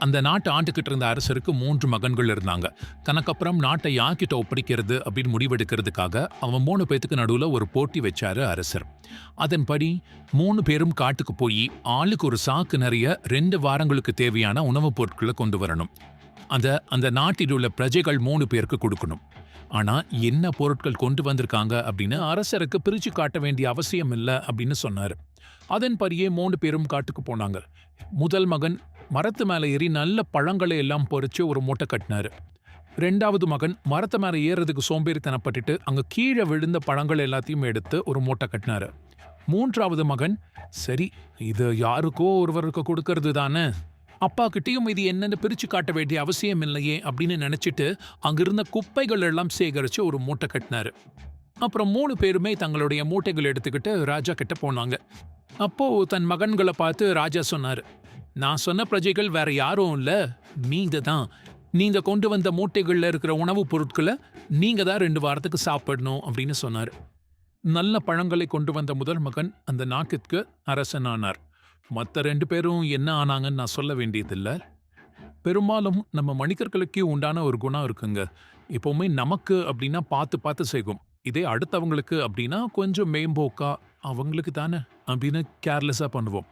அந்த நாட்டை ஆண்டுகிட்டு இருந்த அரசருக்கு மூன்று மகன்கள் இருந்தாங்க. தனக்கப்புறம் நாட்டை யாக்கிட்ட ஒப்படைக்கிறது அப்படின்னு முடிவெடுக்கிறதுக்காக அவன் மூணு பேத்துக்கு நடுவில் ஒரு போட்டி வச்சாரு அரசர். அதன்படி மூணு பேரும் காட்டுக்கு போய் ஆளுக்கு ஒரு சாக்கு நிறைய ரெண்டு வாரங்களுக்கு தேவையான உணவுப் பொருட்களை கொண்டு வரணும். அந்த அந்த நாட்டில் உள்ள பிரஜைகள் மூணு பேருக்கு கொடுக்கணும். ஆனால் என்ன பொருட்கள் கொண்டு வந்திருக்காங்க அப்படின்னு அரசருக்கு பிரித்து காட்ட வேண்டிய அவசியம் இல்லை அப்படின்னு சொன்னார். அதன்படியே மூணு பேரும் காட்டுக்கு போனாங்க. முதல் மகன் மரத்து மேலே ஏறி நல்ல பழங்களை எல்லாம் பொறிச்சு ஒரு மூட்டை கட்டினாரு. ரெண்டாவது மகன் மரத்து மேலே ஏறதுக்கு சோம்பேறித்தனப்பட்டுட்டு அங்க கீழே விழுந்த பழங்கள் எல்லாத்தையும் எடுத்து ஒரு மூட்டை கட்டினாரு. மூன்றாவது மகன் சரி இது யாருக்கோ ஒருவருக்கு கொடுக்கறது தானே? அப்பா கிட்டேயும் இது என்னென்னு பிரிச்சு காட்ட வேண்டிய அவசியம் இல்லையே அப்படின்னு நினச்சிட்டு அங்கிருந்த குப்பைகள் எல்லாம் சேகரித்து ஒரு மூட்டை கட்டினாரு. அப்புறம் மூணு பேருமே தங்களுடைய மூட்டைகள் எடுத்துக்கிட்டு ராஜா கிட்ட போனாங்க. அப்போது தன் மகன்களை பார்த்து ராஜா சொன்னார் நான் சொன்ன பிரஜைகள் வேற யாரும் இல்ல. நீங்க தான் நீங்க கொண்டு வந்த மூட்டைகள்ல இருக்கிற உணவுப் பொருட்களை நீங்க தான் ரெண்டு வாரத்துக்கு சாப்பிடணும் அப்படின்னு சொன்னார். நல்ல பழங்களை கொண்டு வந்த முதல் மகன் அந்த நாட்டிற்கு அரசனானார். மற்ற ரெண்டு பேரும் என்ன ஆனாங்கன்னு நான் சொல்ல வேண்டியதில்லை. பெரும்பாலும் நம்ம மனிதர்களுக்கே உண்டான ஒரு குணம் இருக்குங்க. எப்போவுமே நமக்கு அப்படின்னா பார்த்து பார்த்து செய்வோம். இதே அடுத்தவங்களுக்கு அப்படின்னா கொஞ்சம் மேம்போக்கா அவங்களுக்கு தானே அப்படின்னு கேர்லெஸ்ஸாக பண்ணுவோம்.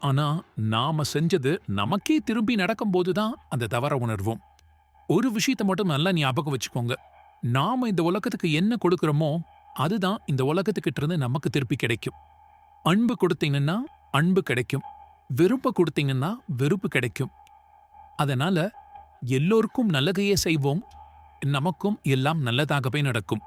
ஆனா நாம செஞ்சது நமக்கே திரும்பி நடக்கும்போது தான் அந்த தவற உணர்வோம். ஒரு விஷயத்த மட்டும் நல்லா ஞாபகம் வச்சுக்கோங்க. நாம இந்த உலகத்துக்கு என்ன கொடுக்கறோமோ அதுதான் இந்த உலகத்துக்கிட்ட இருந்து நமக்கு திருப்பி கிடைக்கும். அன்பு கொடுத்தீங்கன்னா அன்பு கிடைக்கும். வெறுப்பை கொடுத்தீங்கன்னா வெறுப்பு கிடைக்கும். அதனால எல்லோருக்கும் நல்லதையே செய்வோம். நமக்கும் எல்லாம் நல்லதாகவே நடக்கும்.